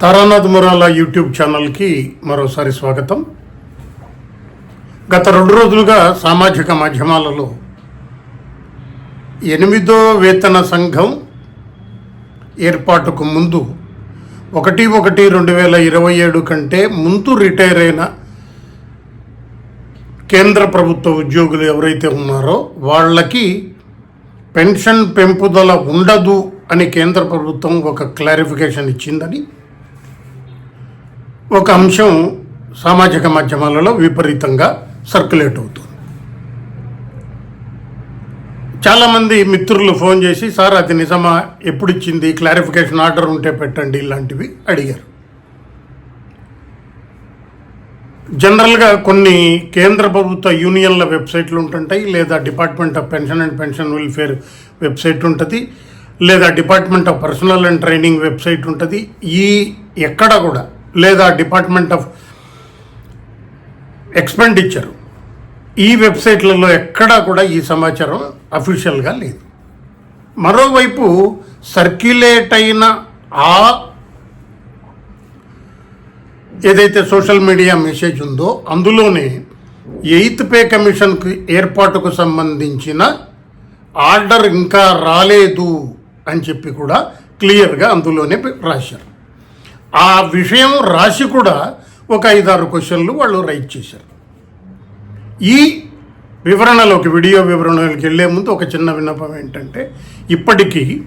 Taranath Murala YouTube ఛానల్కి మరోసారి స్వాగతం. గత రెండు రోజులుగా సామాజిక మాధ్యమాలలో ఎనిమిదో వేతన సంఘం ఏర్పాటుకు ముందు ఒకటి ఒకటి రెండు వేల ఇరవై ఏడు కంటే ముందు రిటైర్ అయిన కేంద్ర ప్రభుత్వ ఉద్యోగులు ఎవరైతే ఉన్నారో వాళ్ళకి పెన్షన్ పెంపుదల ఉండదు అని కేంద్ర ప్రభుత్వం ఒక క్లారిఫికేషన్ ఇచ్చిందని ఒక అంశం సామాజిక మాధ్యమాలలో విపరీతంగా సర్క్యులేట్ అవుతుంది. చాలామంది మిత్రులు ఫోన్ చేసి సార్ అది నిజమా? ఎప్పుడు ఇచ్చింది క్లారిఫికేషన్ ఆర్డర్ ఉంటే పెట్టండి ఇలాంటివి అడిగారు. జనరల్గా కొన్ని కేంద్ర ప్రభుత్వ యూనియన్ల వెబ్సైట్లు ఉంటుంటాయి లేదా department of pension and pension welfare website ఉంటుంది లేదా department of personnel and training website ఉంటుంది. ఈ ఎక్కడ కూడా లేదా డిపార్ట్మెంట్ ఆఫ్ ఎక్స్పెండిచర్ ఈ వెబ్సైట్లలో ఎక్కడా కూడా ఈ సమాచారం అఫీషియల్గా లేదు. మరోవైపు సర్క్యులేట్ అయిన ఆ ఏదైతే సోషల్ మీడియా మెసేజ్ ఉందో అందులోనే ఎయిత్ పే కమిషన్కి ఏర్పాటుకు సంబంధించిన ఆర్డర్ ఇంకా రాలేదు అని చెప్పి కూడా క్లియర్గా అందులోనే రాశారు. ఆ విషయం రాసి కూడా ఒక ఐదారు క్వశ్చన్లు వాళ్ళు రైట్ చేశారు. ఈ వివరణలోకి వీడియో వివరణలోకి వెళ్ళే ముందు ఒక చిన్న విన్నపం ఏంటంటే ఇప్పటికీ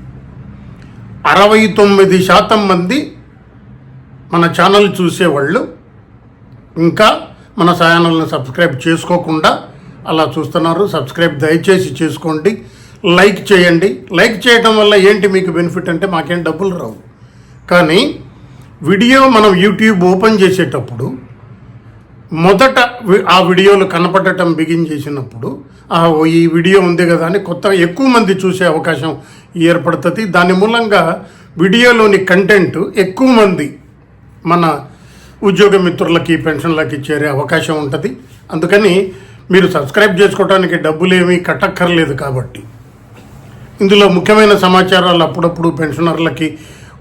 అరవై తొమ్మిది శాతం మంది మన ఛానల్ చూసేవాళ్ళు ఇంకా మన ఛానల్ని సబ్స్క్రైబ్ చేసుకోకుండా అలా చూస్తున్నారు. సబ్స్క్రైబ్ దయచేసి చేసుకోండి. లైక్ చేయండి. లైక్ చేయడం వల్ల ఏంటి మీకు బెనిఫిట్ అంటే మాకేం డబ్బులు రావు. కానీ వీడియో మనం యూట్యూబ్ ఓపెన్ చేసేటప్పుడు మొదట ఆ వీడియోలు కనపడటం బిగిన్ చేసినప్పుడు ఆ ఓ ఈ వీడియో ఉంది కదా అని కొత్త ఎక్కువ మంది చూసే అవకాశం ఏర్పడుతుంది. దాని మూలంగా వీడియోలోని కంటెంట్ ఎక్కువ మంది మన ఉద్యోగ మిత్రులకి పెన్షన్లకి చేరే అవకాశం ఉంటుంది. అందుకని మీరు సబ్స్క్రైబ్ చేసుకోవడానికి డబ్బులేమీ కట్టక్కర్లేదు కాబట్టి. ఇందులో ముఖ్యమైన సమాచారాలు అప్పుడప్పుడు పెన్షనర్లకి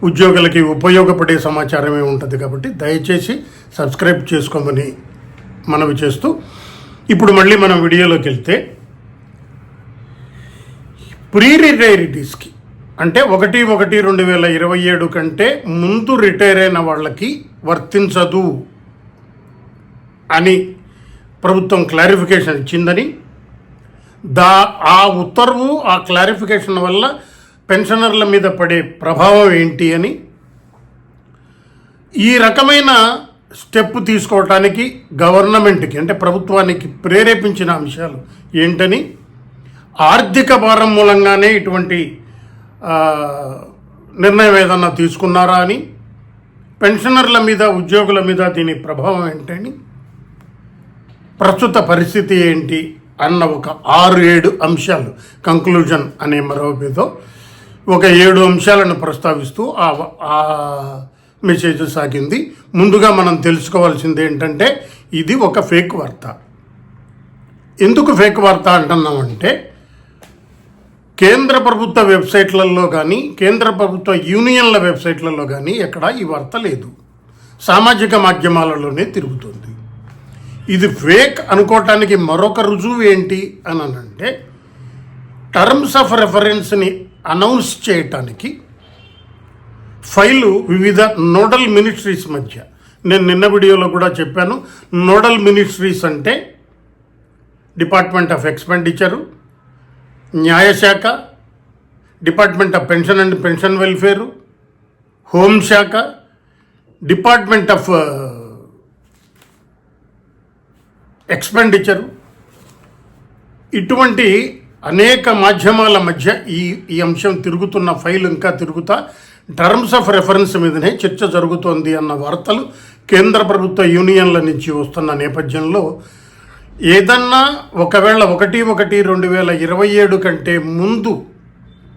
ఉద్యోగులకి ఉపయోగపడే సమాచారమే ఉంటుంది కాబట్టి దయచేసి సబ్స్క్రైబ్ చేసుకోమని మనవి చేస్తూ ఇప్పుడు మళ్ళీ మనం వీడియోలోకి వెళ్తే ప్రీ రిటైరిటీస్కి అంటే ఒకటి ఒకటి రెండు వేల ఇరవై ఏడు కంటే ముందు రిటైర్ అయిన వాళ్ళకి వర్తించదు అని ప్రభుత్వం క్లారిఫికేషన్ ఇచ్చిందని దా ఆ ఉత్తర్వు ఆ క్లారిఫికేషన్ వల్ల పెన్షనర్ల మీద పడే ప్రభావం ఏంటి అని ఈ రకమైన స్టెప్ తీసుకోవటానికి గవర్నమెంట్కి అంటే ప్రభుత్వానికి ప్రేరేపించిన అంశాలు ఏంటని ఆర్థిక భారం మూలంగానే ఇటువంటి నిర్ణయం ఏదన్నా తీసుకున్నారా అని పెన్షనర్ల మీద ఉద్యోగుల మీద దీని ప్రభావం ఏంటని ప్రస్తుత పరిస్థితి ఏంటి అన్న ఒక ఆరు ఏడు అంశాలు కంక్లూజన్ అనే మరో పేదో ఒక ఏడు అంశాలను ప్రస్తావిస్తూ ఆ మెసేజ్ సాగింది. ముందుగా మనం తెలుసుకోవాల్సింది ఏంటంటే ఇది ఒక ఫేక్ వార్త. ఎందుకు ఫేక్ వార్త అంటున్నామంటే కేంద్ర ప్రభుత్వ వెబ్సైట్లలో కానీ కేంద్ర ప్రభుత్వ యూనియన్ల వెబ్సైట్లలో కానీ ఎక్కడ ఈ వార్త లేదు. సామాజిక మాధ్యమాలలోనే తిరుగుతుంది. ఇది ఫేక్ అనుకోవటానికి మరొక రుజువు ఏంటి అని అంటే టర్మ్స్ ఆఫ్ రెఫరెన్స్ని అనౌన్స్ చేయటానికి ఫైలు వివిధ నోడల్ మినిస్ట్రీస్ మధ్య. నేను నిన్న వీడియోలో కూడా చెప్పాను నోడల్ మినిస్ట్రీస్ అంటే డిపార్ట్మెంట్ ఆఫ్ ఎక్స్పెండిచరు న్యాయశాఖ department of pension and pension welfare హోంశాఖ డిపార్ట్మెంట్ ఆఫ్ ఎక్స్పెండిచరు. ఇటువంటి అనేక మాధ్యమాల మధ్య ఈ ఈ అంశం తిరుగుతున్న ఫైల్ ఇంకా తిరుగుతా. టర్మ్స్ ఆఫ్ రెఫరెన్స్ మీదనే చర్చ జరుగుతోంది అన్న వార్తలు కేంద్ర ప్రభుత్వ యూనియన్ల నుంచి వస్తున్న నేపథ్యంలో ఏదన్నా ఒకవేళ ఒకటి ఒకటి రెండు వేల ఇరవై ఏడు కంటే ముందు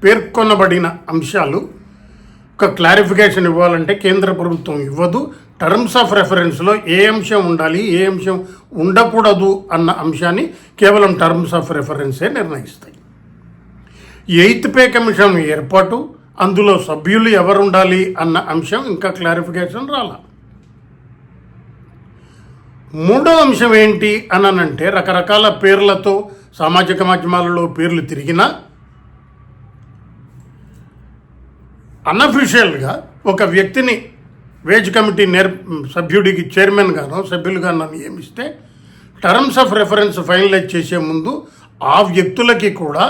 పేర్కొనబడిన అంశాలు ఒక క్లారిఫికేషన్ ఇవ్వాలంటే కేంద్ర ప్రభుత్వం ఇవ్వదు. టర్మ్స్ ఆఫ్ రెఫరెన్స్లో ఏ అంశం ఉండాలి ఏ అంశం ఉండకూడదు అన్న అంశాన్ని కేవలం టర్మ్స్ ఆఫ్ రెఫరెన్సే నిర్ణయిస్తాయి. ఎయిత్ పే కమిషన్ ఏర్పాటు అందులో సభ్యులు ఎవరు ఉండాలి అన్న అంశం ఇంకా క్లారిఫికేషన్ రాలా. మూడో అంశం ఏంటి అనంటే రకరకాల పేర్లతో సామాజిక మాధ్యమాలలో పేర్లు తిరిగినా అన్అఫీషియల్గా ఒక వ్యక్తిని వేజ్ కమిటీ నేర్ సభ్యుడికి చైర్మన్ సభ్యులుగా సభ్యులుగానో నియమిస్తే టర్మ్స్ ఆఫ్ రెఫరెన్స్ ఫైనలైజ్ చేసే ముందు ఆ వ్యక్తులకి కూడా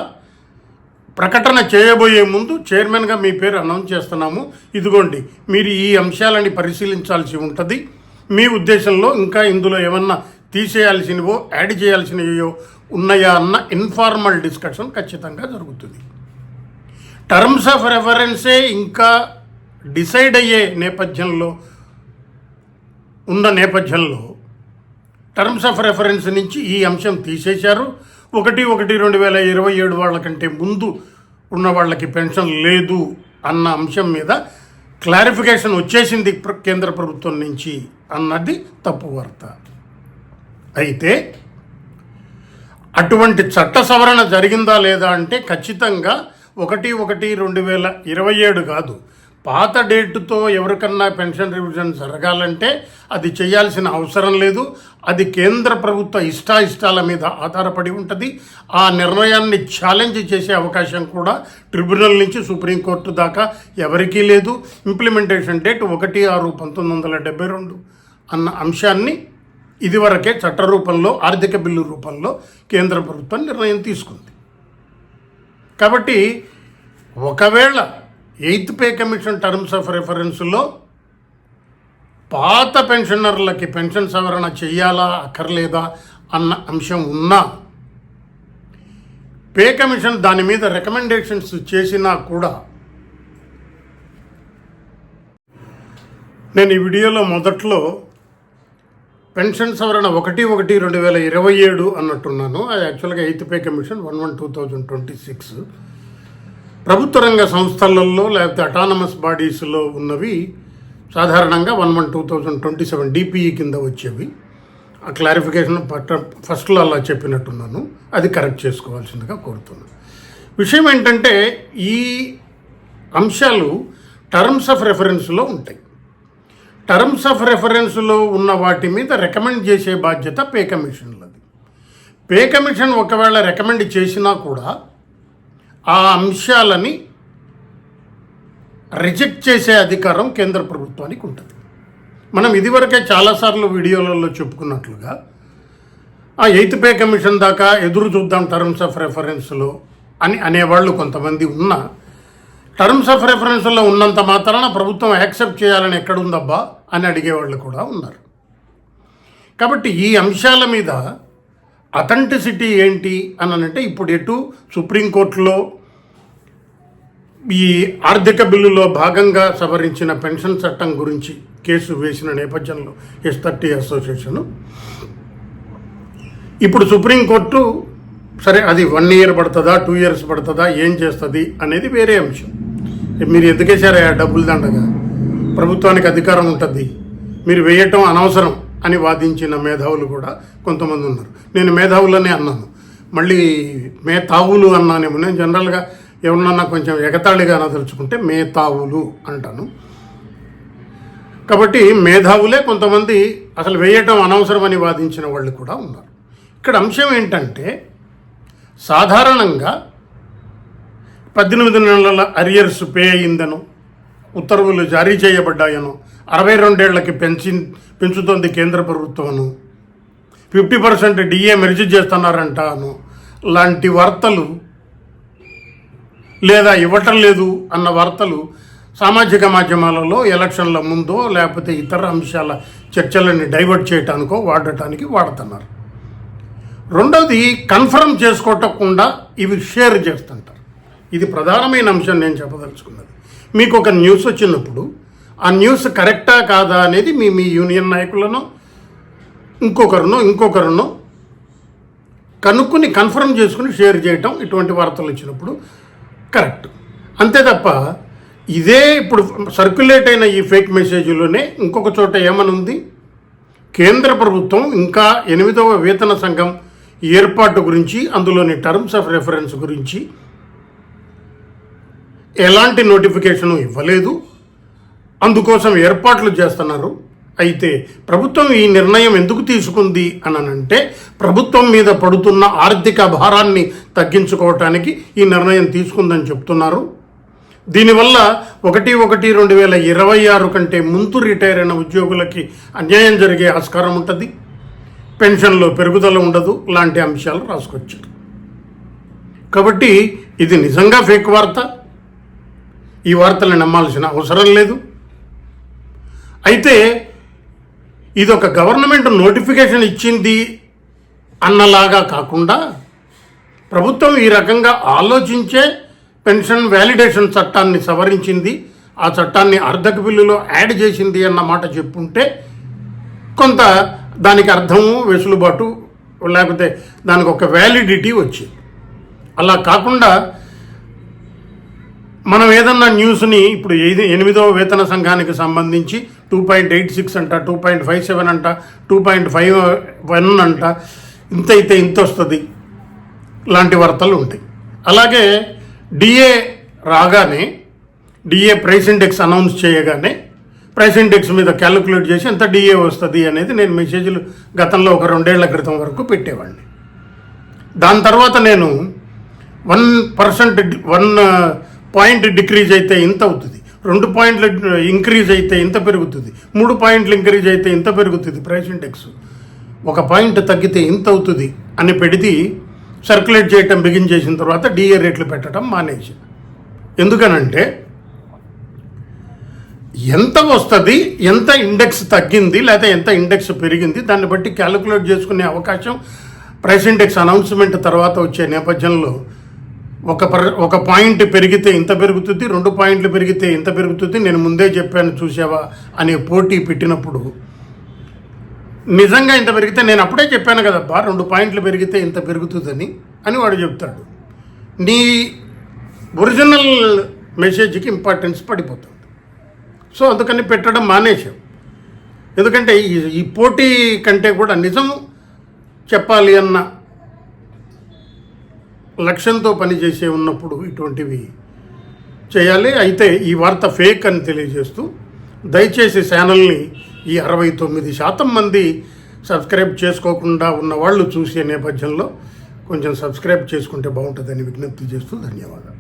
ప్రకటన చేయబోయే ముందు చైర్మన్గా మీ పేరు అనౌన్స్ చేస్తున్నాము. ఇదిగోండి మీరు ఈ అంశాలని పరిశీలించాల్సి ఉంటుంది. మీ ఉద్దేశంలో ఇంకా ఇందులో ఏమన్నా తీసేయాల్సినవో యాడ్ చేయాల్సినవో ఉన్నాయా అన్న ఇన్ఫార్మల్ డిస్కషన్ ఖచ్చితంగా జరుగుతుంది. టర్మ్స్ ఆఫ్ రెఫరెన్సే ఇంకా డిసైడ్ అయ్యే నేపథ్యంలో ఉన్న నేపథ్యంలో టర్మ్స్ ఆఫ్ రెఫరెన్స్ నుంచి ఈ అంశం తీసేశారు. ఒకటి ఒకటి రెండు వేల ఇరవై ఏడు వాళ్ళకంటే ముందు ఉన్న వాళ్ళకి పెన్షన్ లేదు అన్న అంశం మీద క్లారిఫికేషన్ వచ్చేసింది కేంద్ర ప్రభుత్వం నుంచి అన్నది తప్పు వార్త. అయితే అటువంటి చట్ట సవరణ జరిగిందా లేదా అంటే ఖచ్చితంగా ఒకటి ఒకటి రెండు వేల ఇరవై ఏడు కాదు. పాత డేటుతో ఎవరికన్నా పెన్షన్ రివిజన్ జరగాలంటే అది చేయాల్సిన అవసరం లేదు. అది కేంద్ర ప్రభుత్వ ఇష్టాయిష్టాల మీద ఆధారపడి ఉంటుంది. ఆ నిర్ణయాన్ని ఛాలెంజ్ చేసే అవకాశం కూడా ట్రిబ్యునల్ నుంచి సుప్రీంకోర్టు దాకా ఎవరికీ లేదు. ఇంప్లిమెంటేషన్ డేట్ ఒకటి ఆరు పంతొమ్మిది వందల డెబ్బై రెండు అన్న అంశాన్ని ఇదివరకే చట్ట రూపంలో ఆర్థిక బిల్లు రూపంలో కేంద్ర ప్రభుత్వం నిర్ణయం తీసుకుంది. కాబట్టి ఒకవేళ eighth pay commission terms of రెఫరెన్స్లో పాత పెన్షనర్లకి పెన్షన్ సవరణ చెయ్యాలా అక్కర్లేదా అన్న అంశం ఉన్నా పే కమిషన్ దాని మీద రికమెండేషన్స్ చేసినా కూడా నేను ఈ వీడియోలో మొదట్లో పెన్షన్ సవరణ ఒకటి ఒకటి రెండు వేల ఇరవై ఏడు అన్నట్టున్నాను. అది యాక్చువల్గా eighth pay commission one one two thousand twenty six. ప్రభుత్వ రంగ సంస్థలలో లేకపోతే అటానమస్ బాడీస్లో ఉన్నవి సాధారణంగా one one two thousand twenty seven DPE కింద వచ్చేవి. ఆ క్లారిఫికేషన్ పట్ట ఫస్ట్లో అలా చెప్పినట్టున్నాను. అది కరెక్ట్ చేసుకోవాల్సిందిగా కోరుతున్నాను. విషయం ఏంటంటే ఈ అంశాలు టర్మ్స్ ఆఫ్ రెఫరెన్స్లో ఉంటాయి. టర్మ్స్ ఆఫ్ రెఫరెన్స్లో ఉన్న వాటి మీద రికమెండ్ చేసే బాధ్యత పే కమిషన్లది పే కమిషన్ ఒకవేళ రికమెండ్ చేసినా కూడా ఆ అంశాలని రిజెక్ట్ చేసే అధికారం కేంద్ర ప్రభుత్వానికి ఉంటుంది. మనం ఇదివరకే చాలాసార్లు వీడియోలలో చెప్పుకున్నట్లుగా ఆ ఎయిత్ పే కమిషన్ దాకా ఎదురు చూద్దాం టర్మ్స్ ఆఫ్ రెఫరెన్స్లో అని అనేవాళ్ళు కొంతమంది ఉన్న టర్మ్స్ ఆఫ్ రెఫరెన్స్లో ఉన్నంత మాత్రాన ప్రభుత్వం యాక్సెప్ట్ చేయాలని ఎక్కడుందబ్బా అని అడిగేవాళ్ళు కూడా ఉన్నారు. కాబట్టి ఈ అంశాల మీద అథెంటిసిటీ ఏంటి అని అంటే ఇప్పుడు ఎటు సుప్రీంకోర్టులో ఈ ఆర్థిక బిల్లులో భాగంగా సవరించిన పెన్షన్ చట్టం గురించి కేసు వేసిన నేపథ్యంలో ఎస్ థర్టీ అసోసియేషను ఇప్పుడు సుప్రీంకోర్టు సరే అది వన్ ఇయర్ పడుతుందా టూ ఇయర్స్ పడుతుందా ఏం చేస్తుంది అనేది వేరే అంశం. మీరు ఎందుకేసారా డబ్బులు దండగా? ప్రభుత్వానికి అధికారం ఉంటుంది. మీరు వేయటం అనవసరం. అని వాదించిన మేధావులు కూడా కొంతమంది ఉన్నారు. నేను మేధావులనే అన్నాను. మళ్ళీ మేతావులు అన్నానేమో నేను జనరల్గా ఎవరన్నా కొంచెం ఎగతాళిగా అనదలుచుకుంటే మేతావులు అంటాను. కాబట్టి మేధావులే కొంతమంది అసలు వేయటం అనవసరమని వాదించిన వాళ్ళు కూడా ఉన్నారు. ఇక్కడ అంశం ఏంటంటే సాధారణంగా పద్దెనిమిది నెలల అరియర్స్ పే అయిందను. ఉత్తర్వులు జారీ చేయబడ్డాయను. అరవై రెండేళ్ళకి పెంచి పెంచుతోంది కేంద్ర ప్రభుత్వము ఫిఫ్టీ పర్సెంట్ డిఏ మెరిచి చేస్తున్నారంటాను. లాంటి వార్తలు లేదా ఇవ్వటం లేదు అన్న వార్తలు సామాజిక మాధ్యమాలలో ఎలక్షన్ల ముందో లేకపోతే ఇతర అంశాల చర్చలని డైవర్ట్ చేయటానికో వాడటానికి వాడుతున్నారు. రెండవది కన్ఫర్మ్ చేసుకోవటకుండా ఇవి షేర్ చేస్తుంటారు. ఇది ప్రధానమైన అంశం నేను చెప్పదలుచుకున్నది. మీకు ఒక న్యూస్ వచ్చినప్పుడు ఆ న్యూస్ కరెక్టా కాదా అనేది మీ మీ యూనియన్ నాయకులను ఇంకొకరినో ఇంకొకరినో కనుక్కుని కన్ఫర్మ్ చేసుకుని షేర్ చేయటం ఇటువంటి వార్తలు వచ్చినప్పుడు కరెక్ట్. అంతే తప్ప ఇదే ఇప్పుడు సర్క్యులేట్ అయిన ఈ ఫేక్ మెసేజ్లోనే ఇంకొక చోట ఏమనుంది? కేంద్ర ప్రభుత్వం ఇంకా ఎనిమిదవ వేతన సంఘం ఏర్పాటు గురించి అందులోని టర్మ్స్ ఆఫ్ రెఫరెన్స్ గురించి ఎలాంటి నోటిఫికేషను ఇవ్వలేదు. అందుకోసం ఏర్పాట్లు చేస్తున్నారు. అయితే ప్రభుత్వం ఈ నిర్ణయం ఎందుకు తీసుకుంది అని అంటే ప్రభుత్వం మీద పడుతున్న ఆర్థిక భారాన్ని తగ్గించుకోవటానికి ఈ నిర్ణయం తీసుకుందని చెప్తున్నారు. దీనివల్ల ఒకటి ఒకటి రెండు వేల ఇరవై ఆరు కంటే ముందు రిటైర్ అయిన ఉద్యోగులకి అన్యాయం జరిగే ఆస్కారం ఉంటుంది. పెన్షన్లో పెరుగుదల ఉండదు. లాంటి అంశాలు రాసుకొచ్చారు. కాబట్టి ఇది నిజంగా ఫేక్ వార్త. ఈ వార్తలను నమ్మాల్సిన అవసరం లేదు. అయితే ఇది ఒక గవర్నమెంట్ నోటిఫికేషన్ ఇచ్చింది అన్నలాగా కాకుండా ప్రభుత్వం ఈ రకంగా ఆలోచించే పెన్షన్ వ్యాలిడేషన్ చట్టాన్ని సవరించింది. ఆ చట్టాన్ని అర్ధక బిల్లులో యాడ్ చేసింది అన్న మాట చెప్పుంటే కొంత దానికి అర్థము వెసులుబాటు లేకపోతే దానికి ఒక వ్యాలిడిటీ వచ్చింది. అలా కాకుండా మనం ఏదన్నా న్యూస్ని ఇప్పుడు ఏది ఎనిమిదవ వేతన సంఘానికి సంబంధించి టూ పాయింట్ ఎయిట్ సిక్స్ అంట టూ పాయింట్ ఫైవ్ సెవెన్ అంట టూ పాయింట్ ఫైవ్ వన్ అంట ఇంత అయితే ఇంత వస్తుంది లాంటి వార్తలు ఉంటాయి. అలాగే డిఏ రాగానే డిఏ ప్రైస్ ఇండెక్స్ అనౌన్స్ చేయగానే ప్రైస్ ఇండెక్స్ మీద క్యాలిక్యులేట్ చేసి ఎంత డిఏ వస్తుంది అనేది నేను మెసేజ్లు గతంలో ఒక రెండేళ్ళ క్రితం వరకు పెట్టేవాడిని. దాని తర్వాత నేను one percent one point decrease అయితే ఇంత అవుతుంది. రెండు పాయింట్లు ఇంక్రీజ్ అయితే ఇంత పెరుగుతుంది. మూడు పాయింట్లు ఇంక్రీజ్ అయితే ఇంత పెరుగుతుంది ప్రైస్ ఇండెక్స్. ఒక పాయింట్ తగ్గితే ఇంత అవుతుంది అని పెడితే సర్క్యులేట్ చేయటం బిగిన్ చేసిన తర్వాత డిఏ రేట్లు పెట్టడం మానేసి. ఎందుకనంటే ఎంత వస్తుంది ఎంత ఇండెక్స్ తగ్గింది లేదా ఎంత ఇండెక్స్ పెరిగింది దాన్ని బట్టి క్యాలిక్యులేట్ చేసుకునే అవకాశం ప్రైస్ ఇండెక్స్ అనౌన్స్మెంట్ తర్వాత వచ్చే నేపథ్యంలో ఒక పర్ ఒక పాయింట్ పెరిగితే ఇంత పెరుగుతుంది రెండు పాయింట్లు పెరిగితే ఇంత పెరుగుతుంది నేను ముందే చెప్పాను చూసావా అనే పోటీ పెట్టినప్పుడు. నిజంగా ఇంత పెరిగితే నేను అప్పుడే చెప్పాను కదబ్బా రెండు పాయింట్లు పెరిగితే ఇంత పెరుగుతుందని అని వాడు చెప్తాడు. నీ ఒరిజినల్ మెసేజ్కి ఇంపార్టెన్స్ పడిపోతుంది. సో అందుకని పెట్టడం మానేశాం. ఎందుకంటే ఈ ఈ పోటీ కంటే కూడా నిజం చెప్పాలి అన్న లక్ష్యంతో పనిచేసే ఉన్నప్పుడు ఇటువంటివి చేయాలి. అయితే ఈ వార్త ఫేక్ అని తెలియజేస్తూ దయచేసి ఛానల్ని ఈ అరవై తొమ్మిది శాతం మంది సబ్స్క్రైబ్ చేసుకోకుండా ఉన్న వాళ్ళు చూసే నేపథ్యంలో కొంచెం సబ్స్క్రైబ్ చేసుకుంటే బాగుంటుందని విజ్ఞప్తి చేస్తూ ధన్యవాదాలు.